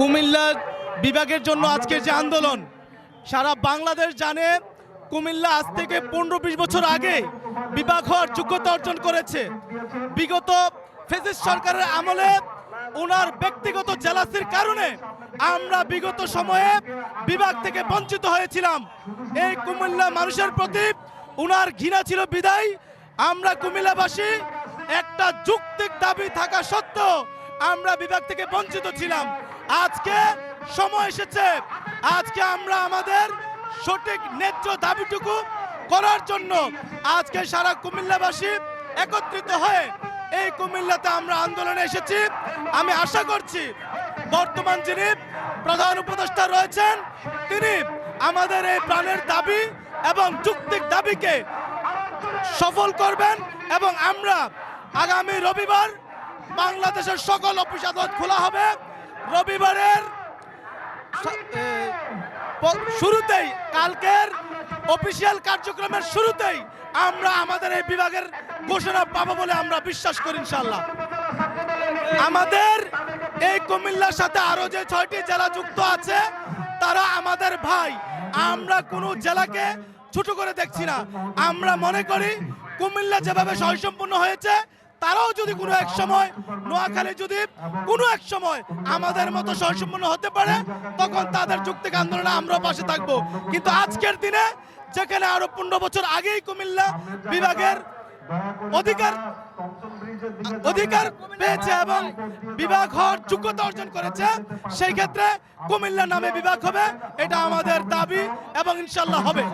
কুমিল্লা বিভাগের জন্য আজকের যে আন্দোলন সারা বাংলাদেশ জানে কুমিল্লা আজ থেকে পনেরো বিশ বছর আগে বিভাগ হওয়ার যোগ্যতা অর্জন করেছে। বিগত ফেসিস সরকারের আমলে ওনার ব্যক্তিগত জেলাসির কারণে আমরা বিগত সময়ে বিভাগ থেকে বঞ্চিত হয়েছিলাম। এই কুমিল্লা মানুষের প্রতি ওনার ঘৃণা ছিল বিদায়। আমরা কুমিল্লাবাসী একটা যুক্তিক দাবি থাকা সত্ত্বেও আমরা বিভাগ থেকে বঞ্চিত ছিলাম। আজকে সময় এসেছে। আজকে আমরা আমাদের সঠিক ন্যায্য দাবিটুকু করার জন্য আজকে সারা কুমিল্লাবাসী একত্রিত হয়ে এই কুমিল্লাতে আমরা আন্দোলনে এসেছি। আমি আশা করছি বর্তমান যিনি প্রধান উপদেষ্টা রয়েছেন, তিনি আমাদের এই প্রাণের দাবি এবং যুক্তিক দাবিকে সফল করবেন এবং আমরা আগামী রবিবার বাংলাদেশের সকল অফিস আদালত খোলা হবে। রবিবারের শুরুতেই, কালকের অফিসিয়াল কার্যক্রমের শুরুতেই আমরা আমাদের এই বিভাগের ঘোষণা পাবো বলে আমরা বিশ্বাস করি ইনশাল্লাহ আমাদের এই কুমিল্লার সাথে আরও যে ছয়টি জেলা যুক্ত আছে, তারা আমাদের ভাই। আমরা কোনো জেলাকে ছোট করে দেখছি না। আমরা মনে করি কুমিল্লা যেভাবে স্বয়ংসম্পূর্ণ হয়েছে তারাও যদি কোনো এক সময় নোয়াখালী যদি কোনো এক সময় আমাদের মতো স্বয়ংসম্পূর্ণ হতে পারে, তখন তাদের যুক্তিক আন্দোলনে আমরা পাশে থাকব। কিন্তু আজকের দিনে, যেখানে আরও পনেরো বছর আগেই কুমিল্লা বিভাগের অধিকার অধিকার পেয়েছে এবং বিভাগ হওয়ার যোগ্যতা অর্জন করেছে, সেই ক্ষেত্রে কুমিল্লা নামে বিভাগ হবে, এটা আমাদের দাবি এবং ইনশাল্লাহ হবে।